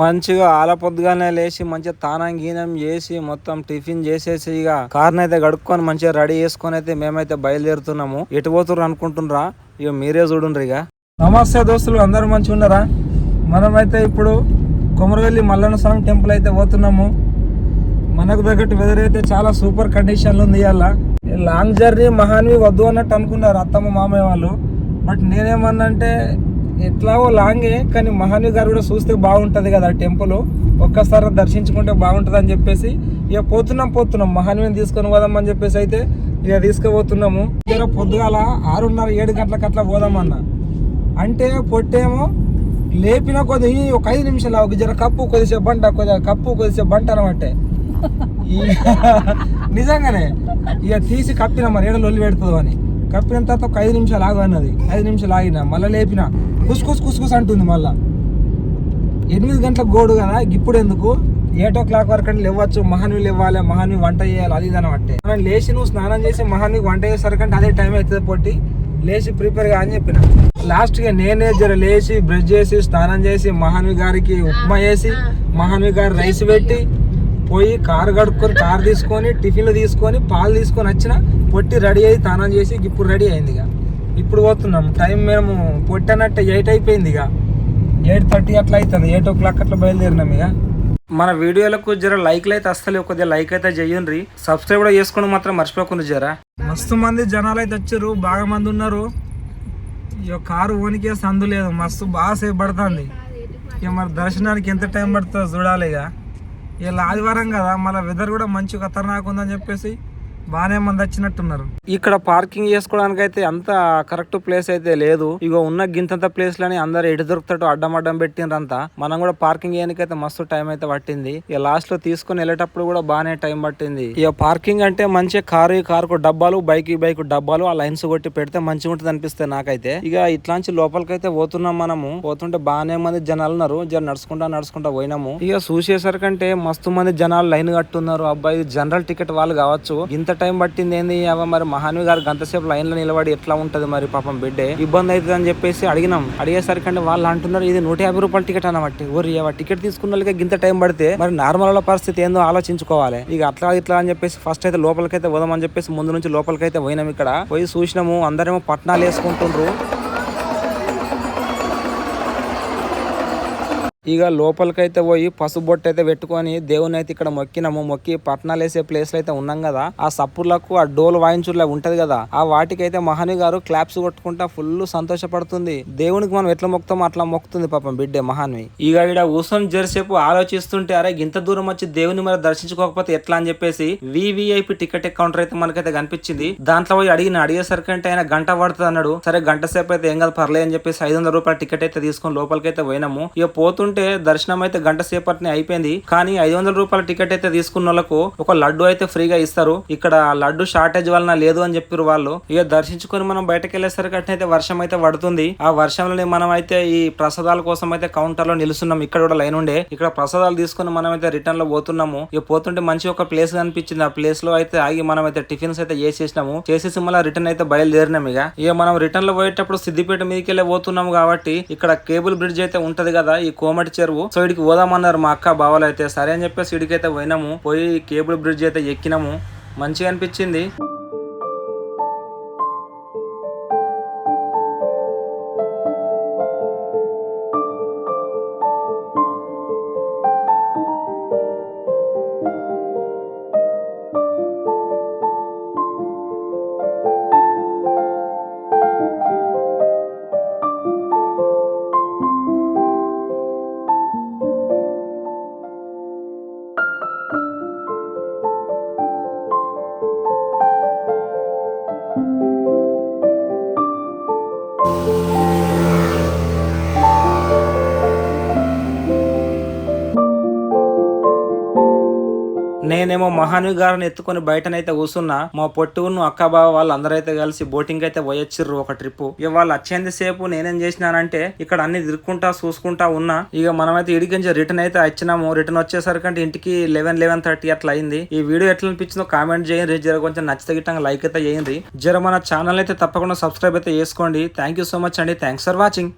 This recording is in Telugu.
మంచిగా ఆలపొద్దుగానే లేచి మంచిగా తానం గీనం చేసి మొత్తం టిఫిన్ చేసేసి ఇక కార్ని అయితే గడుక్కొని మంచిగా రెడీ చేసుకొని అయితే మేమైతే బయలుదేరుతున్నాము. ఎటు పోతుర్రు అనుకుంటున్నారా? ఇక మీరే చూడండి ఇక. నమస్తే దోస్తులు అందరూ మంచిగా ఉన్నారా? మనమైతే ఇప్పుడు కొమరవెల్లి మల్లన్న స్వామి టెంపుల్ అయితే పోతున్నాము. మనకు తగ్గట్టు వెదర్ అయితే చాలా సూపర్ కండిషన్లు ఉంది ఇవాళ. లాంగ్ జర్నీ మహాన్వి వద్దు అన్నట్టు అనుకున్నారు అత్తమ్మ మామయ్య వాళ్ళు. బట్ నేనేమన్నా అంటే ఎట్లాగో లాంగే కానీ మహాన్వి గారు కూడా చూస్తే బాగుంటుంది కదా టెంపుల్ ఒక్కసారి దర్శించుకుంటే బాగుంటుంది అని చెప్పేసి ఇక పోతున్నాం పోతున్నాం. మహాన్విని తీసుకొని పోదామని చెప్పేసి అయితే ఇక తీసుకుపోతున్నాము. ఇక పొద్దుగాల ఆరున్నర ఏడు గంటలకు అట్లా పోదామన్నా. అంటే పొట్టేమో లేపిన కొద్ది ఒక ఐదు నిమిషాలు ఒక జర కప్పు కొద్దిసేపు బంట కొద్దిగా కప్పు కొద్దిసేపు బంట అనమాట. నిజంగానే ఇక తీసి కప్పిన మరి ఏడలు లొల్లి పెడుతుంది అని. కప్పిన తర్వాత ఒక ఐదు నిమిషాలు ఆగు అన్నది. ఐదు నిమిషాలు ఆగిన మళ్ళీ లేపిన. కుస్ కుస్ కుస్ అంటుంది మళ్ళా. ఎనిమిది గంటలకు గోడు కదా ఇప్పుడు ఎందుకు? ఎయిట్ ఓ క్లాక్ వరకు అంటే లేవచ్చు మహాన్వి ఇవ్వాలి మహాన్వి వంట చేయాలి అది ఇది అనమాట మనం లేచి నువ్వు స్నానం చేసి మహాన్వి వంట చేసేసరికంటే అదే టైం అవుతుంది పొట్టి లేచి ప్రిపేర్గా అని చెప్పిన. లాస్ట్గా నేనే జర లేచి బ్రష్ చేసి స్నానం చేసి మహాన్వి గారికి ఉప్మా చేసి మహాన్వి గారి రైస్ పెట్టి పోయి కారు కడుక్కొని కారు తీసుకొని టిఫిన్లు తీసుకొని పాలు తీసుకొని వచ్చిన పొట్టి రెడీ అయ్యి స్నానం చేసి ఇప్పుడు రెడీ అయింది ఇక. ఇప్పుడు పోతున్నాం. టైం మేము పొట్టి ఎయిట్ అయిపోయింది ఇక. ఎయిట్ థర్టీ అట్లా అవుతుంది. ఎయిట్ ఓ క్లాక్ అట్లా బయలుదేరినాం ఇక. మన వీడియోలకు జర లైక్లు అయితే వస్తలేవు కొద్దిగా లైక్ అయితే చెయ్యండి సబ్స్క్రైబ్ కూడా చేసుకోండి మాత్రం మర్చిపోకుండా జరా. మస్తు మంది జనాలు అయితే వచ్చారు. బాగా మంది ఉన్నారు. ఇక కారు ఓనికే సందు లేదు. మస్తు బాగా సేపు పడుతుంది. ఇక మరి దర్శనానికి ఎంత టైం పడుతుందో చూడాలి ఇక. ఇలా ఆదివారం కదా. మళ్ళీ వెదర్ కూడా మంచి ఖతర్నాక్ ఉందని చెప్పేసి బాగానే మంది వచ్చినట్టున్నారు. ఇక్కడ పార్కింగ్ చేసుకోవడానికి అయితే అంత కరెక్ట్ ప్లేస్ అయితే లేదు. ఇగో ఉన్న గింతంత ప్లేస్ లని అందరు ఎటు దొరుకుతాడు అడ్డం అడ్డం పెట్టిండ్రంతా. మనం కూడా పార్కింగ్ చేయడానికి అయితే మస్తు టైం అయితే పట్టింది. ఇక లాస్ట్లో తీసుకొని వెళ్ళేటప్పుడు కూడా బాగానే టైం పట్టింది. ఇక పార్కింగ్ అంటే మంచిగా కారు కారుకు డబ్బాలు బైక్ బైక్ డబ్బాలు ఆ లైన్స్ కొట్టి పెడితే మంచిగా ఉంటుంది అనిపిస్తుంది నాకైతే. ఇక ఇట్లాంటి లోపలికైతే పోతున్నాం మనము. పోతుంటే బాగానే మంది జనాలు ఉన్నారు. జర నడుచుకుంటా నడుచుకుంటా పోయినాము. ఇక చూసేసరికంటే మస్తు మంది జనాలు లైన్ కట్టున్నారు. అబ్బాయి జనరల్ టికెట్ వాళ్ళు కావచ్చు. ఇంత టైం పట్టింది ఏంది? అవ్వ మరి మహాన్వి గారు గంటసేపు లైన్లో నిలబడి ఎట్లా ఉంటది మరి పాపం బిడ్డే? ఇబ్బంది అవుతుంది అని చెప్పేసి అడిగినాం. అడిగేసరికి అంటే వాళ్ళు అంటున్నారు ఇది నూట యాభై రూపాయల టికెట్ అన్నమాట. ఓరి టికెట్ తీసుకున్న వాళ్ళకి గింత టైం పడితే మరి నార్మల్ పరిస్థితి ఏందో ఆలోచించుకోవాలి. ఇక అట్లా ఇట్లా అని చెప్పేసి ఫస్ట్ అయితే లోపలికైతే పోదామని చెప్పేసి ముందు నుంచి లోపలికైతే పోయినాం ఇక్కడ. పోయి చూసినాము అందరేమో పట్నాలు వేసుకుంటుండ్రు. ఇక లోపలికైతే పోయి పసుబొట్టు అయితే పెట్టుకొని దేవుని అయితే ఇక్కడ మొక్కినాము. మొక్కి పట్నాలు వేసే ప్లేస్ అయితే ఉన్నాం కదా. ఆ సప్పుర్లకు ఆ డోల్ వాయించుర్లా ఉంటది కదా. ఆ వాటికైతే మహాని గారు క్లాప్స్ కొట్టుకుంటా ఫుల్ సంతోషపడుతుంది. దేవునికి మనం ఎట్లా మొక్కుతామో అట్లా మొక్కుతుంది పాపం బిడ్డే మహాన్వి. ఇక ఇక్కడ కూర్చొని జరిసేపు ఆలోచిస్తుంటే అరే ఇంత దూరం వచ్చి దేవుని మరి దర్శించుకోకపోతే ఎట్లా? అని చెప్పేసి వివిఐపి టికెట్ కౌంటర్ అయితే మనకైతే కనిపించింది. దాంట్లో పోయి అడిగిన అడిగేసరికి అంటే ఆయన గంట పడుతుంది అన్నాడు సరే గంట సేపు అయితే ఏం కాదు పర్లేదు అని చెప్పేసి ఐదు వందల రూపాయల టికెట్ అయితే తీసుకొని లోపలికి అయితే పోయినాము. ఇక పోతుంటే దర్శనం అయితే గంట సేపటిని అయిపోయింది. కానీ ఐదు వందల రూపాయల టికెట్ అయితే తీసుకున్న వాళ్ళకు ఒక లడ్డు అయితే ఫ్రీగా ఇస్తారు. ఇక్కడ లడ్డు షార్టేజ్ వలన లేదు అని చెప్పారు వాళ్ళు. ఇక దర్శించుకొని మనం బయటకు వెళ్ళేసరికి అయితే వర్షం అయితే పడుతుంది. ఆ వర్షంలోనే మనం అయితే ఈ ప్రసాదాల కోసం అయితే కౌంటర్లో నిలుస్తున్నాం. ఇక్కడ కూడా లైన్ ఉండే. ఇక్కడ ప్రసాదాలు తీసుకొని మనం అయితే రిటర్న్లో పోతున్నాము. ఇక పోతుంటే మంచి ఒక ప్లేస్ కనిపించింది. ఆ ప్లేస్లో అయితే ఆగి మనం అయితే టిఫిన్స్ అయితే చేసేసినాము. చేసేసి మళ్ళీ రిటర్న్ అయితే బయలుదేరినాం ఇక. ఇక మనం రిటర్న్లో పోయేటప్పుడు సిద్దిపేట మీదకి వెళ్ళి పోతున్నాము కాబట్టి ఇక్కడ కేబుల్ బ్రిడ్జ్ అయితే ఉంటది కదా. ఈ కోమటి చెరువు సో ఇడికి పోదామన్నారు మా అక్క బావలు అయితే సరే అని చెప్పేసి ఇడికి అయితే పోయినాము. పోయి కేబుల్ బ్రిడ్జ్ అయితే ఎక్కినాము. మంచిగా అనిపించింది. నేనేమో మహాను గారిని ఎత్తుకొని బయటనైతే కూర్చున్నా మా పొట్టును అక్క బావ వాళ్ళందరూ అయితే కలిసి బోటింగ్ అయితే పోయొచ్చిర్రు ఒక ట్రిప్ ఇక వాళ్ళు వచ్చేంత సేపు నేనేం చేసినానంటే ఇక్కడ అన్ని తిరుక్కుంటా చూసుకుంటా ఉన్నా. ఇక మనమైతే ఇడికించి రిటర్న్ అయితే వచ్చినాము రిటర్న్ వచ్చేసరికి అంటే ఇంటికి లెవెన్ లెవెన్ థర్టీ అట్లా అయింది. ఈ వీడియో ఎట్లా అనిపించిందో కామెంట్ చేయండి. జర కొంచెం నచ్చితే గిట్టంగా లైక్ అయితే చేయండి. జర మన ఛానల్ అయితే తప్పకుండా సబ్స్క్రైబ్ అయితే చేసుకోండి. థ్యాంక్ యూ సో మచ్ అండి. Thanks for watching